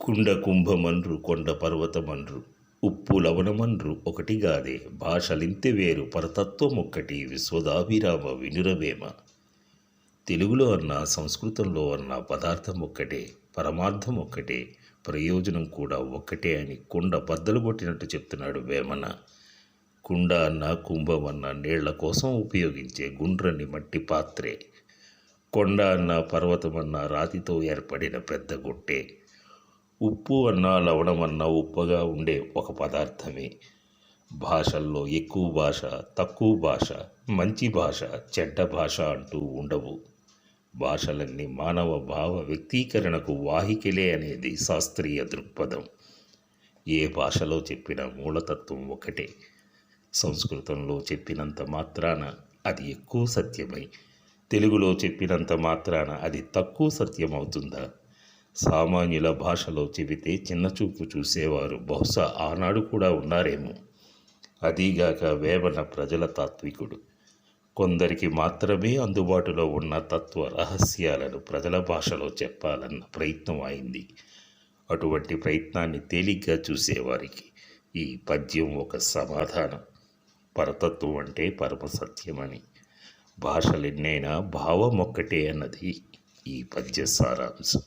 కుండ కుంభమన్రు కొండ పర్వతమన్రు ఉప్పు లవణమన్రు ఒకటిగాదే. భాషలింతె వేరు పరతత్వం ఒక్కటి విశ్వదాభిరామ వినురవేమ. తెలుగులో అన్న సంస్కృతంలో అన్న పదార్థం ఒక్కటే పరమార్థం ఒక్కటే ప్రయోజనం కూడా ఒక్కటే అని కుండ బద్దలు కొట్టినట్టు చెప్తున్నాడు వేమన. కుండ అన్న కుంభం అన్న నీళ్ళ కోసం ఉపయోగించే గుండ్రని మట్టి పాత్రే. కొండ అన్న పర్వతం అన్న రాతితో ఏర్పడిన పెద్ద గుట్టే. ఉప్పు అన్న లవణం అన్న ఉప్పగా ఉండే ఒక పదార్థమే. భాషల్లో ఎక్కువ భాష తక్కువ భాష మంచి భాష చెడ్డ భాష అంటూ ఉండవు. భాషలన్నీ మానవ భావ వ్యక్తీకరణకు వాహికలే అనేది శాస్త్రీయ దృక్పథం. ఏ భాషలో చెప్పిన మూలతత్వం ఒకటే. సంస్కృతంలో చెప్పినంత మాత్రాన అది ఎక్కువ సత్యమై తెలుగులో చెప్పినంత మాత్రాన అది తక్కువ సత్యం అవుతుందా సామాన్యుల భాషలో చెబితే చిన్నచూపు చూసేవారు. బహుశా ఆనాడు కూడా ఉన్నారేమో. అదీగాక వేమన ప్రజల తాత్వికుడు. కొందరికి మాత్రమే అందుబాటులో ఉన్న తత్వ రహస్యాలను ప్రజల భాషలో చెప్పాలన్న ప్రయత్నం అయింది. అటువంటి ప్రయత్నాన్ని తేలిగ్గా చూసేవారికి ఈ పద్యం ఒక సమాధానం. పరతత్వం అంటే పరమ సత్యమని. భాషలెన్నైనా భావం ఒక్కటే అన్నది ఈ పద్య సారాంశం.